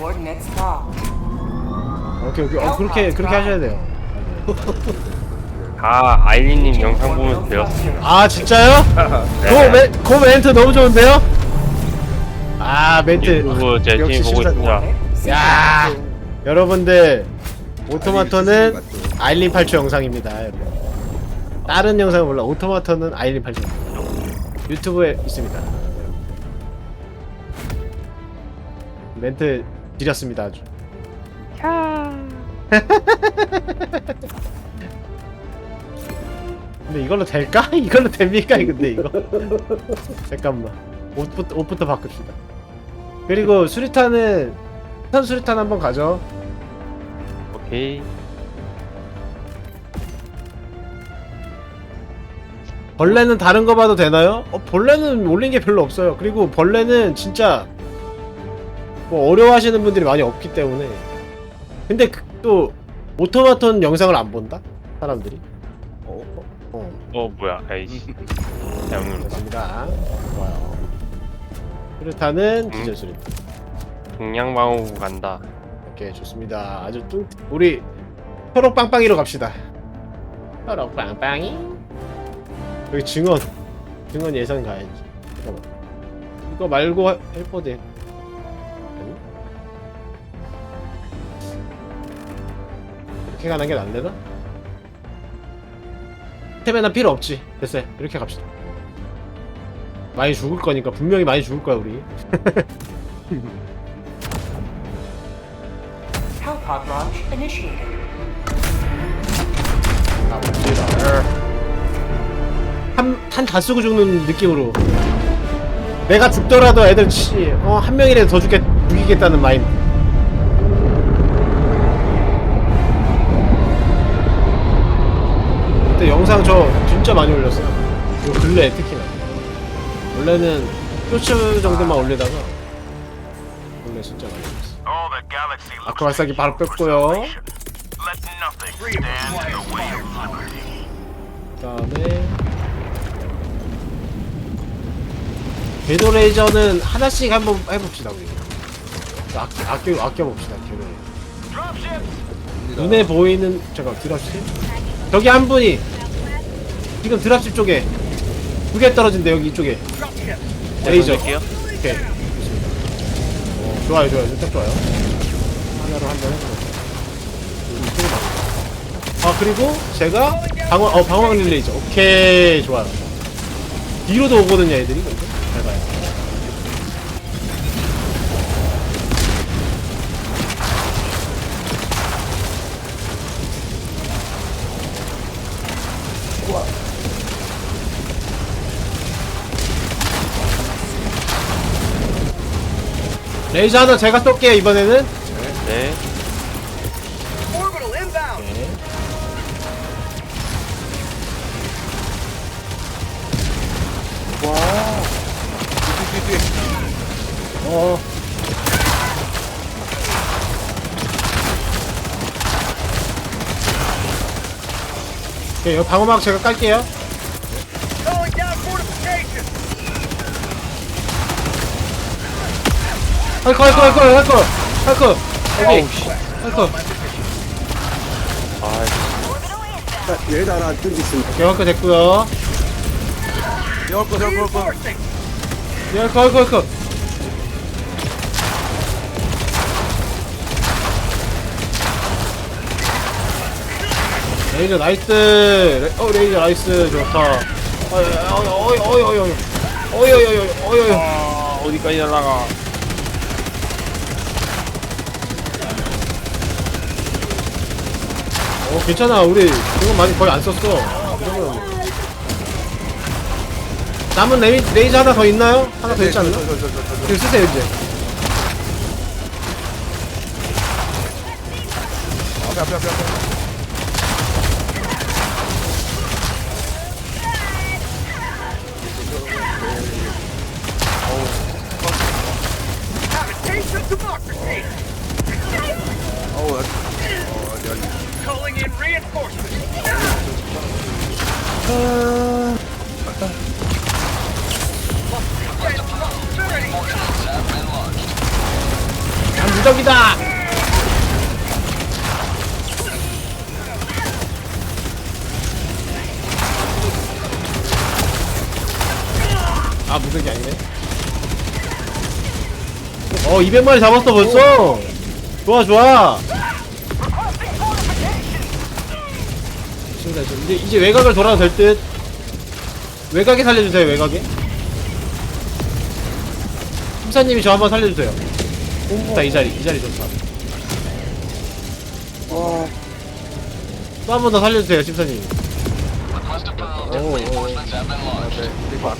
Coordinates locked. 오케이 오케이. 어, 그렇게 그렇게 하셔야 돼요. 다 아일리님 영상 보면서 배웠습니다. 아 진짜요? 그, 멘, 그 멘트 너무 좋은데요? 아 멘트. 유튜브 제 역시 열심히 보고 심사- 있습니다. 야 여러분들 오토마토는 아일린 8초 영상입니다 여러분. 다른 영상은 몰라. 오토마토는 아일린 8초 유튜브에 있습니다. 멘트 지렸습니다 아주 근데 이걸로 될까? 이걸로 됩니까? 근데 이거 잠깐만 옷부터, 옷부터 바꿉시다 그리고 수리탄은 수탄 수리탄 한번 가죠 오케이. 벌레는 다른 거 봐도 되나요? 어, 벌레는 올린 게 별로 없어요. 그리고 벌레는 진짜 뭐 어려워하시는 분들이 많이 없기 때문에. 근데 그, 또 오토마톤 영상을 안 본다? 사람들이. 어, 어, 어. 어 뭐야? 아이씨. 잘못. 좋습니다. 좋아요. 음. 디젤 수류탄. 동양방어구 간다. 오케이 좋습니다. 아주 뚱 우리 초록 빵빵이로 갑시다. 초록 빵빵이. 여기 증언 증언 예선 가야지. 잠깐만. 이거 말고 헬- 헬퍼드. 이렇게 가는 게 낫려나? 테메나 필요 없지. 됐어요. 이렇게 갑시다. 많이 죽을 거니까 분명히 많이 죽을 거야 우리. Hellpod launch initiated. 아 멋지다 한한 다 쓰고 죽는 느낌으로 내가 죽더라도 애들 치, 어, 한 명이라도 더 죽겠, 죽이겠다는 마인드 그때 영상 저 진짜 많이 올렸어요. 요 근래 특히나. 원래는 쇼츠 정도만 올리다가 원래 진짜 많이 올렸어 All the galaxy looks 아쿠 발사기 바로 뺐고요. 그다음에 궤도 레이저는 하나씩 한번 해봅시다 우리. 아껴 아껴 아껴 봅시다 궤도 레이저. Dropship! 눈에 보이는 잠깐 드랍십. 저기 한 분이 지금 드랍십 쪽에 두 개 떨어진대 여기 이쪽에 레이저. 할게요. 오케이 좋습니다. 어, 좋아요 좋아요 딱 좋아요. 하나로 한번 해보자. 아 그리고 제가 방어 어 방어막 릴레이저 오케이 좋아요. 뒤로도 오거든요 애들이 근데 잘 봐요. 레이저 하나 제가 쏠게요 이번에는. 네. Orbital inbound! 오케이. 어. 오케이, 이거 방어막 제가 깔게요. Calling down fortification! 할거, 할거, 할거, 할거, 할거. 여기, 할거. 아, 얘다 하나 뜬지 있습니다. 오케이, 할거 됐고요. Reinforcing! 예, 할거, 할거, 할거. 레이저 나이스. 레, 어, 레이저 나이스. 좋다. 어이, 어이, 어이, 어이, 어이, 어이. 어이, 어이, 어이, 어이, 어이. 아 어디까지 날아가? 어 괜찮아 우리 이건 많이 거의 안 썼어 이러면 남은 레이, 레이저 하나 더 있나요? 하나 더 있지 않나? 지금 쓰세요 이제 Have a taste of democracy! Calling in reinforcements! 무적이다. 아 무적이 아니네. 어 200마리 잡았어 벌써. 좋아 좋아 신기하죠. 이제 이제 외곽을 돌아도 될 듯. 외곽에 살려주세요. 외곽에. 심사님이 저 한번 살려주세요. 좋다 이 자리 이 자리 좋다. 또한 번 더 살려주세요 심사님. 오, 오, 오. 여기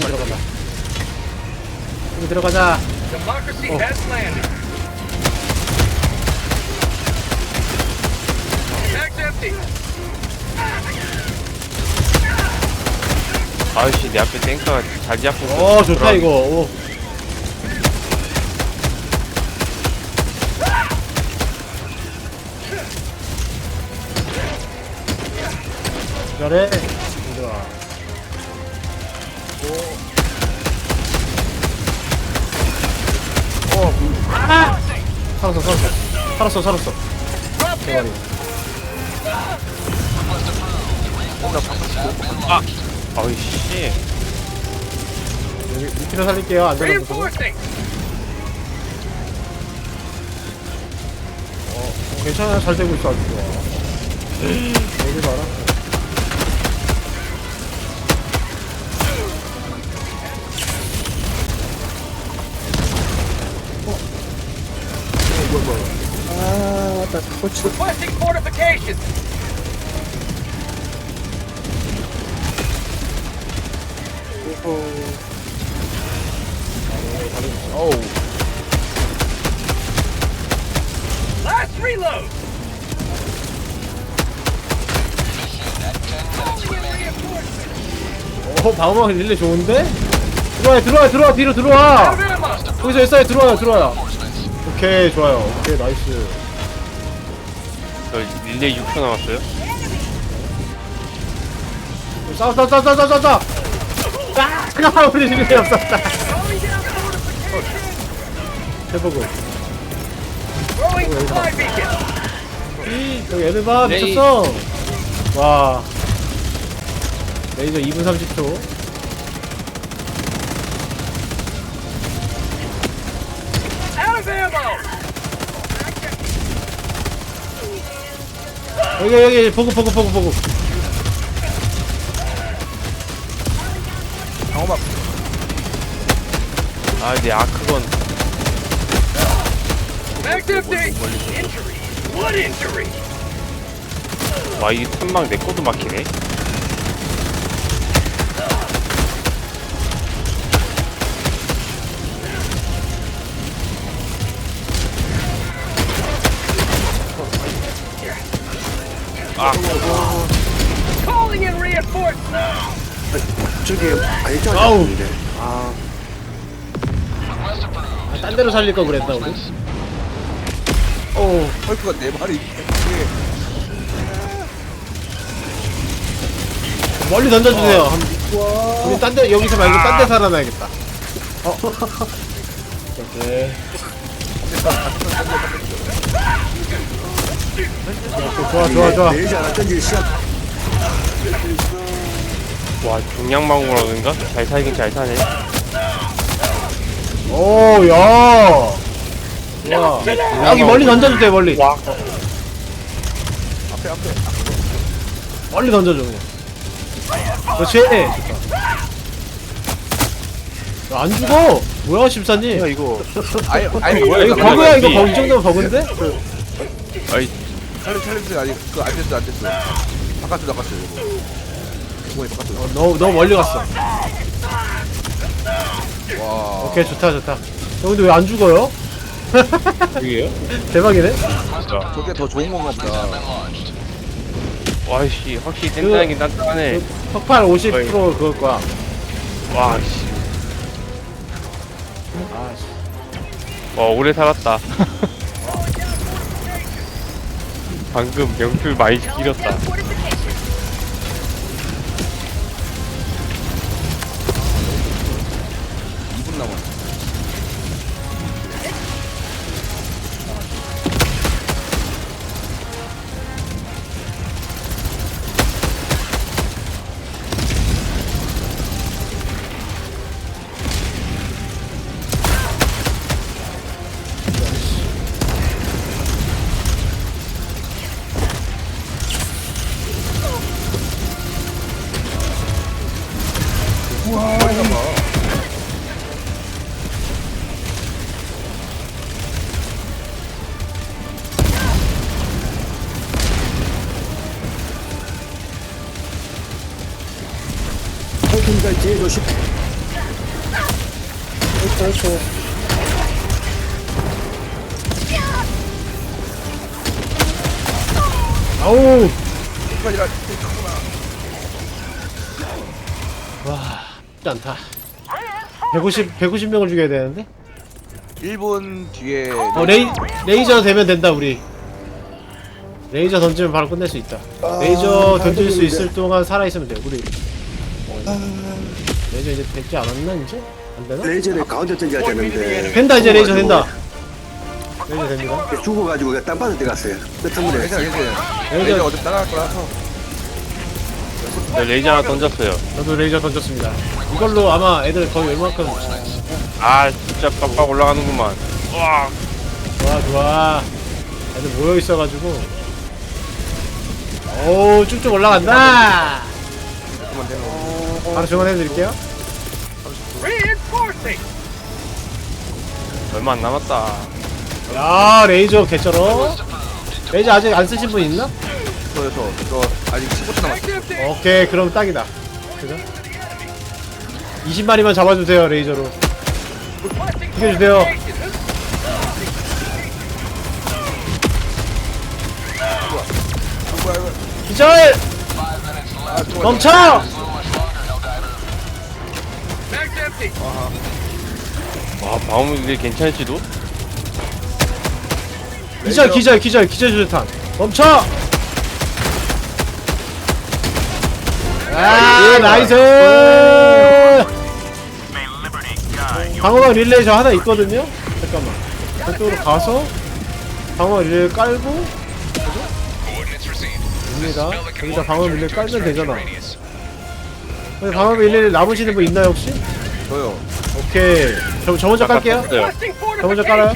들어가자. 여기 들어가자. Democracy Oh. has landed. Back's empty. 아이씨 내 앞에 탱크가 잘 잡고 있어. 어 좋다 이거. 오. 잘해. 좋아. 오. 어, 아! 살았어, 살았어. 살았어, 살았어. 대가리. 아이씨 여기 밑으로 살릴게요. 안전한 곳으로. 어, 괜찮아, 잘 되고 있어, 아주 좋아. 여기 봐라. Requesting fortifications. 어우. Last reload. 어, 방어막 릴레 좋은데? 들어와, 들어와, 들어와, 뒤로 들어와! 거기서 SI 들어와요, 들어와요. 오케이, 좋아요. 오케이, 나이스. 저 릴레이 6초 남았어요 싸워, 싸워, 싸워, 싸워, 싸워, 싸워! 아! 우리 릴레이 없었다. 해보고. Beacon. 여기 애들 봐, 레이. 미쳤어! 와. 레이저 2분 30초. Out of ammo. 여기, 여기, 보고, 보고, 보고, 보고. 아크건 Back's empty. Injury. What injury? 와이 탐막 내 거도 막히네 아 Calling in reinforcements. 저기 알죠? 아우. 아, 아, 딴 데로 살릴 걸 그랬다, 우리. 오, 헐크가 네 마리. 멀리 던져주세요. 한, 우리 딴 데, 여기서 말고 딴 데 살아나야겠다. 어. 오케이. 좋아, 좋아, 좋아. 내지 않았던 일 시합. 와 중량망우라든가 잘 살긴 잘 사네 오, 야. 좋아. 여기 멀리 던져주세요, 멀리. 와 앞에 앞에. 멀리 던져줘, 그냥. 그렇지. 좋다. 야, 안 죽어. 뭐야, 십사님. 야 이거 아예 아예 뭐야, 야, 이거 이거 버그야, 이거 뭐야, 버그. 이 정도면 버그인데? 아이 촬영 촬영생 아니 그안 됐어 안 됐어. 바깥으로 나갔어 이거. 구멍이 바깥으로. 어, 너무, 너무 멀리 갔어. 와. 오케이, 좋다, 좋다. 형, 근데 왜 안 죽어요? 여기에요? 대박이네. 진짜 저게 더 좋은 건가 보다. 와씨 확실히 땡땡하긴 단단하네 그 폭발 50% 그걸 거야. 와씨 아 씨. 와 오래 살았다 방금 명줄 많이 길었다 이 테니까 뒤에 조심. 그렇죠 아우! 순간이라 와 쉽지 않다. 150 150명을 죽여야 되는데? 1분 뒤에 어 레이 레이저 되면 된다 우리. 레이저 던지면 바로 끝낼 수 있다. 레이저 아, 던질 수. 있을 동안 살아 있으면 돼 우리. 어, 레이저 이제 되지 않았나 이제? 안 되나? 레이저를 가운데 던져야 되는데. 된다 이제 레이저 된다. 레이저 됩니다. 죽어가지고 땅바닥 들어갔어요. 끝머리에. 괜찮아 괜찮아 레이저- 레이저 어차피 따라갈 거라서. 네, 레이저 하나 던졌어요. 저도 레이저 던졌습니다. 이걸로 아마 애들 거의 웬만큼. 아 진짜 빡빡 올라가는구만. 와. 좋아 좋아. 애들 모여 있어가지고. 오 쭉쭉 올라간다. 조금만 되면 바로 증언해드릴게요 얼마 안 남았다. 야 레이저 개쩔어 레이저 아직 안 쓰신 분 있나? 저저 저 아직 15초 남았어 오케이 그럼 딱이다 그죠? 20마리만 잡아주세요 레이저로 죽여주세요 기절! 아 멈춰! 와 이게 괜찮을지도? 기절 기절 기절 기절 수류탄 멈춰! 아 나이스! Liberty guide your 방어막 릴레이 저 하나 있거든요? 잠깐만 저쪽으로 가서 방어막 릴레이 깔고 됩니다 여기다 방어막 릴레이 깔면 되잖아 근데 방어막 릴레이 남으시는 분 있나요 혹시? 저요. 오케이. 저, 저 먼저 깔게요. 저 먼저 깔아요.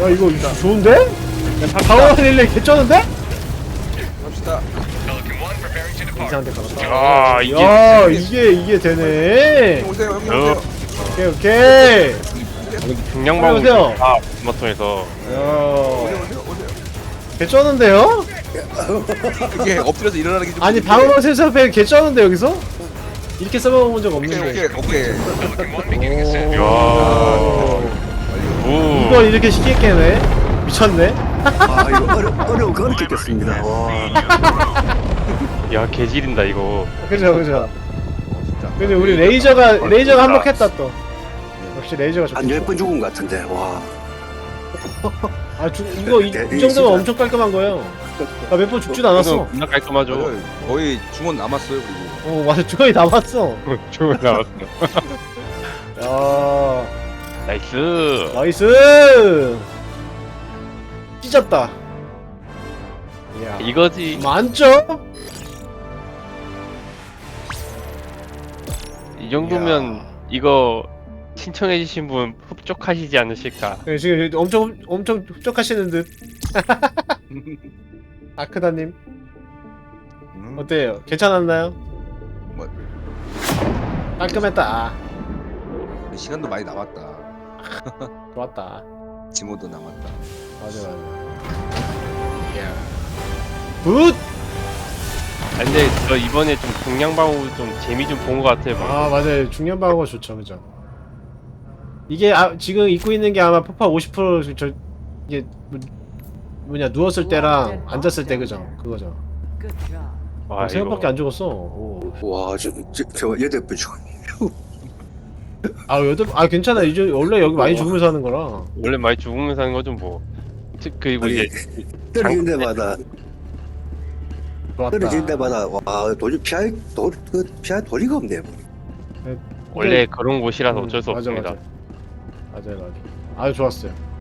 야 이거 좋은데? 방어막 릴레이 개쩌는데? 갑시다. 이상한데 가봤다 아 이게 야 이게 이게 되네. 오세요 형님 어. 오세요. 오케이 오케이. 중량방울 안녕하세요. 다 스마트폰에서. 야. 오세요 오세요 개쩌는데요? 이게 엎드려서 일어나는 게좀 아니 방어막 센서팩 개쩌는데 여기서? 이렇게 써먹어본 적 오케이 없는데 오케이 오케이 야. 오. 이걸 이렇게 쉽게 깨네? 미쳤네? 아, 이거 어려, 어려운 거 어렵게 겠습니다 야 개지린다 이거. 그죠 그죠 진짜 근데 우리 레이저가 레이저가 한몫했다 또 역시 레이저가 좋다 한 10번 죽은 것 같은데. 와. 아 주, 이거 이, 이 정도면 엄청 깔끔한 거예요 나몇번 죽진 않았어 존나 깔끔하죠. 맞아요. 거의 중원 남았어요 그리고 어 맞아 주거이 남았어 좋은 나왔어. 야 나이스. 나이스 찢었다 이야 이거지. 만점? 이 정도면 이거 신청해주신 분 흡족하시지 않으실까? 네, 지금 엄청 엄청 흡족하시는 듯 아크다님 음, 어때요? 괜찮았나요? 뭐, 깔끔했다. 아, 시간도 많이 남았다. 좋았다. 지모도 남았다. 맞아 맞아. 굿! 아, 근데 저 이번에 좀 중량방울 좀 재미 좀 본 것 같아요. 막. 아 맞아요. 중년 방어가 좋죠 그죠? 이게 아, 지금 입고 있는 게 아마 폭파 50%저 이게 뭐, 뭐냐 누웠을 때랑 앉았을 때 그죠? 그거죠. Good job. 와, 세 명밖에 이거 안 죽었어 오. 와, 저, 저, 저 8번 죽었네. 아 여덟 아 괜찮아 이제 원래 여기 많이 죽으면서 하는 거라 원래 많이 죽으면서 하는 거좀 뭐. 특- 그리고 아니, 이제 떨어지는 데마다, 떨어지는 데마다, 와, 도저히 피할, 도, 그, 피할 도리가 없네. 원래 그런 곳이라서 음, 어쩔 수 맞아, 없습니다. 맞아 맞아요 맞아 아주 좋았어요